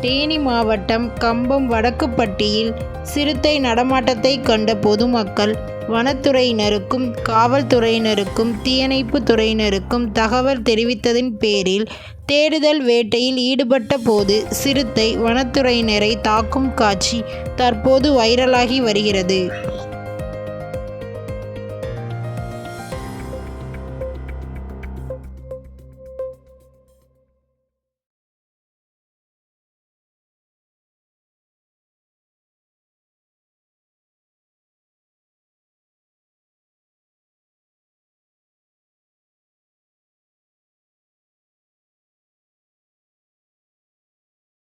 தேனி மாவட்டம் கம்பம் வடக்குப்பட்டியில் சிறுத்தை நடமாட்டத்தை கண்ட பொதுமக்கள் வனத்துறையினருக்கும் காவல்துறையினருக்கும் தீயணைப்பு துறையினருக்கும் தகவல் தெரிவித்ததின் பேரில் தேடுதல் வேட்டையில் ஈடுபட்ட போது சிறுத்தை வனத்துறையினரை தாக்கும் காட்சி தற்போது வைரலாகி வருகிறது.